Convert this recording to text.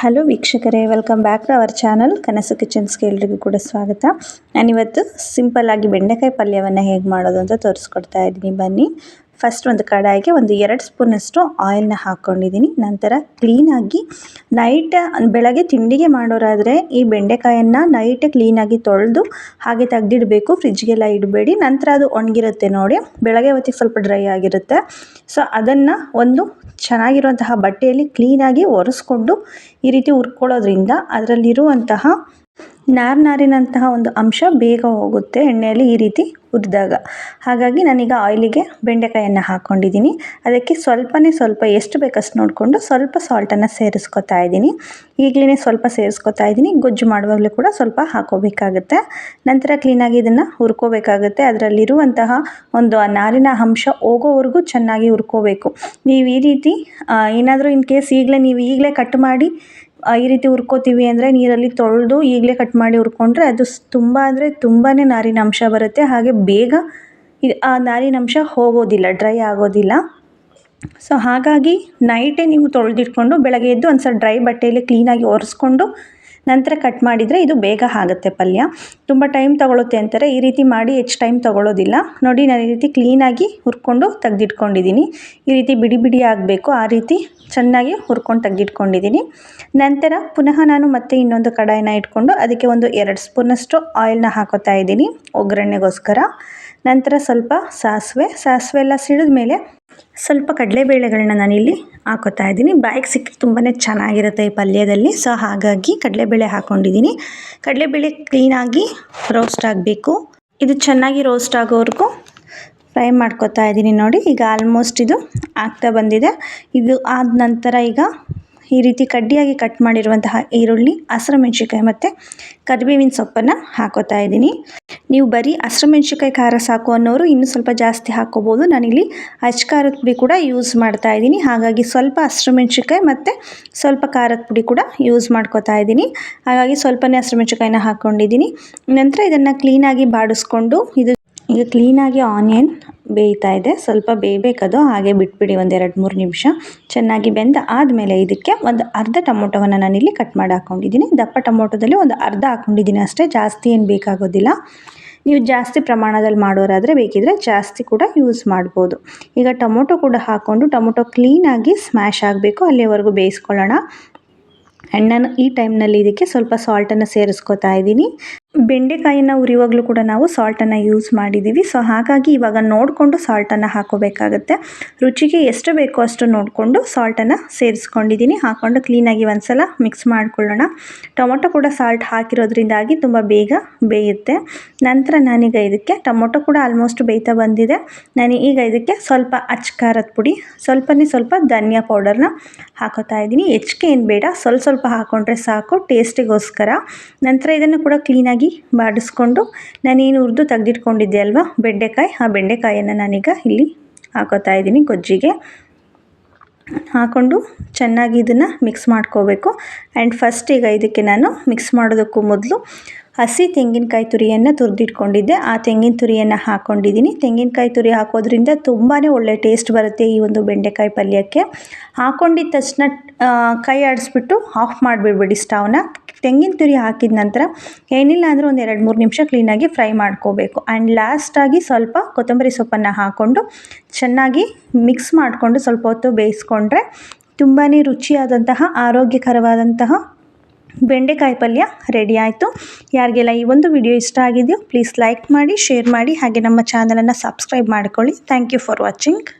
Hello ವೀಕ್ಷಕರೇ welcome back to our channel Kanasu ಕಿಚನ್ಸ್ಗೆ ಎಲ್ರಿಗೂ ಕೂಡ ಸ್ವಾಗತ. ನಾನಿವತ್ತು ಸಿಂಪಲ್ ಆಗಿ ಬೆಂಡೆಕಾಯಿ ಪಲ್ಯವನ್ನು ಹೇಗೆ ಮಾಡೋದು ಅಂತ ತೋರಿಸ್ಕೊಡ್ತಾ ಇದ್ದೀನಿ. ಬನ್ನಿ. ಫಸ್ಟ್ ಒಂದು ಕಡಾಯಿಗೆ ಒಂದು ಎರಡು ಸ್ಪೂನಷ್ಟು ಆಯಿಲ್ನ ಹಾಕ್ಕೊಂಡಿದ್ದೀನಿ. ನಂತರ ಕ್ಲೀನಾಗಿ ನೈಟ್ ಬೆಳಗ್ಗೆ ತಿಂಡಿಗೆ ಮಾಡೋರಾದರೆ ಈ ಬೆಂಡೆಕಾಯನ್ನು ನೈಟ್ ಕ್ಲೀನಾಗಿ ತೊಳೆದು ಹಾಗೆ ತೆಗೆದಿಡಬೇಕು. ಫ್ರಿಜ್ಗೆಲ್ಲ ಇಡಬೇಡಿ. ನಂತರ ಅದು ಒಣಗಿರುತ್ತೆ ನೋಡಿ. ಬೆಳಗ್ಗೆ ಹೊತ್ತಿಗೆ ಸ್ವಲ್ಪ ಡ್ರೈ ಆಗಿರುತ್ತೆ. ಸೊ ಅದನ್ನು ಒಂದು ಚೆನ್ನಾಗಿರುವಂತಹ ಬಟ್ಟೆಯಲ್ಲಿ ಕ್ಲೀನಾಗಿ ಒರೆಸ್ಕೊಂಡು ಈ ರೀತಿ ಉರ್ಕೊಳ್ಳೋದ್ರಿಂದ ಅದರಲ್ಲಿರುವಂತಹ ನಾರು ನಾರಿನಂತಹ ಒಂದು ಅಂಶ ಬೇಗ ಹೋಗುತ್ತೆ ಎಣ್ಣೆಯಲ್ಲಿ ಈ ರೀತಿ ಹುರಿದಾಗ ಹಾಗಾಗಿ ನಾನೀಗ ಆಯಿಲಿಗೆ ಬೆಂಡೆಕಾಯನ್ನು ಹಾಕ್ಕೊಂಡಿದ್ದೀನಿ ಅದಕ್ಕೆ ಸ್ವಲ್ಪನೇ ಸ್ವಲ್ಪ ಎಷ್ಟು ಬೇಕಷ್ಟು ನೋಡಿಕೊಂಡು ಸ್ವಲ್ಪ ಸಾಲ್ಟನ್ನು ಸೇರಿಸ್ಕೊತಾ ಇದ್ದೀನಿ. ಈಗಲೇ ಸ್ವಲ್ಪ ಸೇರಿಸ್ಕೊತಾ ಇದ್ದೀನಿ. ಗೊಜ್ಜು ಮಾಡುವಾಗಲೂ ಕೂಡ ಸ್ವಲ್ಪ ಹಾಕೋಬೇಕಾಗುತ್ತೆ. ನಂತರ ಕ್ಲೀನಾಗಿ ಇದನ್ನು ಹುರ್ಕೋಬೇಕಾಗುತ್ತೆ. ಅದರಲ್ಲಿರುವಂತಹ ಒಂದು ಆ ನಾರಿನ ಅಂಶ ಹೋಗೋವರೆಗೂ ಚೆನ್ನಾಗಿ ಹುರ್ಕೋಬೇಕು. ನೀವು ಈ ರೀತಿ ಏನಾದರೂ ಇನ್ ಕೇಸ್ ಈಗಲೇ, ನೀವು ಈಗಲೇ ಕಟ್ ಮಾಡಿ ಈ ರೀತಿ ಹುರ್ಕೋತೀವಿ ಅಂದರೆ ನೀರಲ್ಲಿ ತೊಳೆದು ಈಗಲೇ ಕಟ್ ಮಾಡಿ ಹುರ್ಕೊಂಡ್ರೆ ಅದು ತುಂಬ ಅಂದರೆ ತುಂಬಾ ನಾರಿನ ಅಂಶ ಬರುತ್ತೆ. ಹಾಗೆ ಬೇಗ ಆ ನಾರಿನ ಅಂಶ ಹೋಗೋದಿಲ್ಲ, ಡ್ರೈ ಆಗೋದಿಲ್ಲ. ಸೊ ಹಾಗಾಗಿ ನೈಟೇ ನೀವು ತೊಳೆದಿಟ್ಕೊಂಡು ಬೆಳಗ್ಗೆ ಎದ್ದು ಒಂದು ಸಲ ಡ್ರೈ ಬಟ್ಟೆಯಲ್ಲಿ ಕ್ಲೀನಾಗಿ ಒರೆಸ್ಕೊಂಡು ನಂತರ ಕಟ್ ಮಾಡಿದರೆ ಇದು ಬೇಗ ಆಗುತ್ತೆ ಪಲ್ಯ. ತುಂಬ ಟೈಮ್ ತೊಗೊಳುತ್ತೆ ಅಂತಾರೆ. ಈ ರೀತಿ ಮಾಡಿ ಹೆಚ್ಚು ಟೈಮ್ ತೊಗೊಳ್ಳೋದಿಲ್ಲ ನೋಡಿ, ನಾನು ಈ ರೀತಿ ಕ್ಲೀನಾಗಿ ಹುರ್ಕೊಂಡು ತೆಗೆದಿಟ್ಕೊಂಡಿದ್ದೀನಿ ಈ ರೀತಿ ಬಿಡಿ ಬಿಡಿ ಆಗಬೇಕು. ಆ ರೀತಿ ಚೆನ್ನಾಗಿ ಹುರ್ಕೊಂಡು ತೆಗೆದಿಟ್ಕೊಂಡಿದ್ದೀನಿ ನಂತರ ಪುನಃ ನಾನು ಮತ್ತೆ ಇನ್ನೊಂದು ಕಡಾಯಿನ ಇಟ್ಕೊಂಡು ಅದಕ್ಕೆ ಒಂದು ಎರಡು ಸ್ಪೂನಷ್ಟು ಆಯಿಲ್ನ ಹಾಕೋತಾ ಇದ್ದೀನಿ ಒಗ್ಗರಣೆಗೋಸ್ಕರ. ನಂತರ ಸ್ವಲ್ಪ ಸಾಸಿವೆ. ಸಾಸಿವೆ ಎಲ್ಲ ಸಿಡಿದ ಮೇಲೆ ಸ್ವಲ್ಪ ಕಡಲೆಬೇಳೆಗಳನ್ನ ನಾನಿಲ್ಲಿ ಹಾಕೋತಾ ಇದ್ದೀನಿ. ಬಾಯಿಗೆ ಸಿಕ್ಕಿ ತುಂಬಾ ಚೆನ್ನಾಗಿರುತ್ತೆ ಈ ಪಲ್ಯದಲ್ಲಿ. ಸೊ ಹಾಗಾಗಿ ಕಡಲೆಬೇಳೆ ಹಾಕ್ಕೊಂಡಿದ್ದೀನಿ ಕಡಲೆಬೇಳೆ ಕ್ಲೀನಾಗಿ ರೋಸ್ಟ್ ಆಗಬೇಕು. ಇದು ಚೆನ್ನಾಗಿ ರೋಸ್ಟ್ ಆಗೋವರೆಗೂ ಫ್ರೈ ಮಾಡ್ಕೊತಾ ಇದ್ದೀನಿ ನೋಡಿ. ಈಗ ಆಲ್ಮೋಸ್ಟ್ ಇದು ಆಗ್ತಾ ಬಂದಿದೆ. ಇದು ಆದ ನಂತರ ಈಗ ಈ ರೀತಿ ಕಡ್ಡಿಯಾಗಿ ಕಟ್ ಮಾಡಿರುವಂತಹ ಈರುಳ್ಳಿ, ಹಸಿರು ಮೆಣಸಿನ್ಕಾಯಿ ಮತ್ತು ಕರಿಬೇವಿನ ಸೊಪ್ಪನ್ನು ಹಾಕೋತಾ ಇದ್ದೀನಿ. ನೀವು ಬರೀ ಹಸಿರು ಮೆಣಸಿನ್ಕಾಯಿ, ಖಾರ ಸಾಕು ಅನ್ನೋರು ಇನ್ನೂ ಸ್ವಲ್ಪ ಜಾಸ್ತಿ ಹಾಕೋಬೋದು. ನಾನಿಲ್ಲಿ ಅಚ್ಚ ಖಾರದ ಪುಡಿ ಕೂಡ ಯೂಸ್ ಮಾಡ್ತಾ ಇದ್ದೀನಿ. ಹಾಗಾಗಿ ಸ್ವಲ್ಪ ಹಸಿರು ಮೆಣಸಿನ್ಕಾಯಿ ಮತ್ತು ಸ್ವಲ್ಪ ಖಾರದ ಪುಡಿ ಕೂಡ ಯೂಸ್ ಮಾಡ್ಕೋತಾ ಇದ್ದೀನಿ. ಹಾಗಾಗಿ ಸ್ವಲ್ಪನೇ ಹಸಿರು ಮೆಣಸಿನ್ಕಾಯಿನ ಹಾಕ್ಕೊಂಡಿದ್ದೀನಿ ನಂತರ ಇದನ್ನು ಕ್ಲೀನಾಗಿ ಬಾಡಿಸ್ಕೊಂಡು ಇದು ಈಗ ಕ್ಲೀನಾಗಿ ಆನಿಯನ್ ಬೇಯ್ತಾ ಇದೆ. ಸ್ವಲ್ಪ ಬೇಯಬೇಕದು. ಹಾಗೆ ಬಿಟ್ಬಿಡಿ ಒಂದು ಎರಡು ಮೂರು ನಿಮಿಷ. ಚೆನ್ನಾಗಿ ಬೆಂದ ಆದಮೇಲೆ ಇದಕ್ಕೆ ಒಂದು ಅರ್ಧ ಟೊಮೊಟೊವನ್ನು ನಾನಿಲ್ಲಿ ಕಟ್ ಮಾಡಿ ಹಾಕ್ಕೊಂಡಿದ್ದೀನಿ ದಪ್ಪ ಟೊಮೊಟೊದಲ್ಲಿ ಒಂದು ಅರ್ಧ ಹಾಕ್ಕೊಂಡಿದ್ದೀನಿ ಅಷ್ಟೇ. ಜಾಸ್ತಿ ಏನು ಬೇಕಾಗೋದಿಲ್ಲ. ನೀವು ಜಾಸ್ತಿ ಪ್ರಮಾಣದಲ್ಲಿ ಮಾಡೋರಾದರೆ ಬೇಕಿದ್ರೆ ಜಾಸ್ತಿ ಕೂಡ ಯೂಸ್ ಮಾಡ್ಬೋದು. ಈಗ ಟೊಮೊಟೊ ಕೂಡ ಹಾಕ್ಕೊಂಡು ಟೊಮೊಟೊ ಕ್ಲೀನಾಗಿ ಸ್ಮ್ಯಾಶ್ ಆಗಬೇಕು. ಅಲ್ಲಿವರೆಗೂ ಬೇಯಿಸ್ಕೊಳ್ಳೋಣ. ಆ್ಯಂಡ್ ಈ ಟೈಮ್ನಲ್ಲಿ ಇದಕ್ಕೆ ಸ್ವಲ್ಪ ಸಾಲ್ಟನ್ನು ಸೇರಿಸ್ಕೊತಾ ಇದ್ದೀನಿ. ಬೆಂಡೆಕಾಯಿನ ಉರಿವಾಗಲೂ ಕೂಡ ನಾವು ಸಾಲ್ಟನ್ನು ಯೂಸ್ ಮಾಡಿದ್ದೀವಿ ಸೊ ಹಾಗಾಗಿ ಇವಾಗ ನೋಡಿಕೊಂಡು ಸಾಲ್ಟನ್ನು ಹಾಕೋಬೇಕಾಗುತ್ತೆ. ರುಚಿಗೆ ಎಷ್ಟು ಬೇಕೋ ಅಷ್ಟು ನೋಡಿಕೊಂಡು ಸಾಲ್ಟನ್ನು ಸೇರಿಸ್ಕೊಂಡಿದ್ದೀನಿ ಹಾಕ್ಕೊಂಡು ಕ್ಲೀನಾಗಿ ಒಂದ್ಸಲ ಮಿಕ್ಸ್ ಮಾಡಿಕೊಳ್ಳೋಣ. ಟೊಮೊಟೊ ಕೂಡ ಸಾಲ್ಟ್ ಹಾಕಿರೋದ್ರಿಂದಾಗಿ ತುಂಬ ಬೇಗ ಬೇಯುತ್ತೆ. ನಂತರ ನಾನೀಗ ಇದಕ್ಕೆ ಟೊಮೊಟೊ ಕೂಡ ಆಲ್ಮೋಸ್ಟ್ ಬೇಯ್ತಾ ಬಂದಿದೆ. ನಾನು ಈಗ ಇದಕ್ಕೆ ಸ್ವಲ್ಪ ಅಚ್ಕಾರದ ಪುಡಿ, ಸ್ವಲ್ಪನೇ ಸ್ವಲ್ಪ ಧನಿಯಾ ಪೌಡರ್ನ ಹಾಕೋತಾ ಇದ್ದೀನಿ. ಹೆಚ್ಚಿಗೆ ಏನು ಬೇಡ, ಸ್ವಲ್ಪ ಸ್ವಲ್ಪ ಹಾಕ್ಕೊಂಡ್ರೆ ಸಾಕು ಟೇಸ್ಟಿಗೋಸ್ಕರ ನಂತರ ಇದನ್ನು ಕೂಡ ಕ್ಲೀನಾಗಿ ಬಾಡಿಸ್ಕೊಂಡು ನಾನೇನು ಹುರಿದು ತೆಗೆದಿಟ್ಕೊಂಡಿದ್ದೆ ಅಲ್ವಾ? ಬೆಂಡೆಕಾಯಿ. ಆ ಬೆಂಡೆಕಾಯನ್ನು ನಾನೀಗ ಇಲ್ಲಿ ಹಾಕೋತಾ ಇದ್ದೀನಿ ಗೊಜ್ಜಿಗೆ. ಹಾಕ್ಕೊಂಡು ಚೆನ್ನಾಗಿ ಇದನ್ನು ಮಿಕ್ಸ್ ಮಾಡ್ಕೋಬೇಕು. ಆ್ಯಂಡ್ ಫಸ್ಟ್ ಈಗ ಇದಕ್ಕೆ ನಾನು ಮಿಕ್ಸ್ ಮಾಡೋದಕ್ಕೂ ಮೊದಲು ಹಸಿ ತೆಂಗಿನಕಾಯಿ ತುರಿಯನ್ನು ತುರಿದಿಟ್ಕೊಂಡಿದ್ದೆ. ಆ ತೆಂಗಿನ ತುರಿಯನ್ನು ಹಾಕ್ಕೊಂಡಿದ್ದೀನಿ ತೆಂಗಿನಕಾಯಿ ತುರಿ ಹಾಕೋದ್ರಿಂದ ತುಂಬಾ ಒಳ್ಳೆ ಟೇಸ್ಟ್ ಬರುತ್ತೆ ಈ ಒಂದು ಬೆಂಡೆಕಾಯಿ ಪಲ್ಯಕ್ಕೆ. ಹಾಕ್ಕೊಂಡಿದ್ದ ತಕ್ಷಣ ಕೈ ಆಡಿಸ್ಬಿಟ್ಟು ಆಫ್ ಮಾಡಿಬಿಡ್ಬೇಡಿ ಸ್ಟವ್ನ ತೆಂಗಿನ ತುರಿ ಹಾಕಿದ ನಂತರ ಏನಿಲ್ಲ ಅಂದರೆ ಒಂದು ಎರಡು ಮೂರು ನಿಮಿಷ ಕ್ಲೀನಾಗಿ ಫ್ರೈ ಮಾಡ್ಕೋಬೇಕು. ಆ್ಯಂಡ್ ಲಾಸ್ಟಾಗಿ ಸ್ವಲ್ಪ ಕೊತ್ತಂಬರಿ ಸೊಪ್ಪನ್ನು ಹಾಕ್ಕೊಂಡು ಚೆನ್ನಾಗಿ ಮಿಕ್ಸ್ ಮಾಡಿಕೊಂಡು ಸ್ವಲ್ಪ ಹೊತ್ತು ಬೇಯಿಸ್ಕೊಂಡ್ರೆ ತುಂಬಾ ರುಚಿಯಾದಂತಹ, ಆರೋಗ್ಯಕರವಾದಂತಹ ಬೆಂಡೆಕಾಯಿ ಪಲ್ಯ ರೆಡಿ ಆಯಿತು. ಯಾರಿಗೆಲ್ಲ ಈ ಒಂದು ವಿಡಿಯೋ ಇಷ್ಟ ಆಗಿದೆಯೋ ಪ್ಲೀಸ್ ಲೈಕ್ ಮಾಡಿ ಶೇರ್ ಮಾಡಿ, ಹಾಗೆ ನಮ್ಮ ಚಾನಲನ್ನು ಸಬ್ಸ್ಕ್ರೈಬ್ ಮಾಡ್ಕೊಳ್ಳಿ. Thank you for watching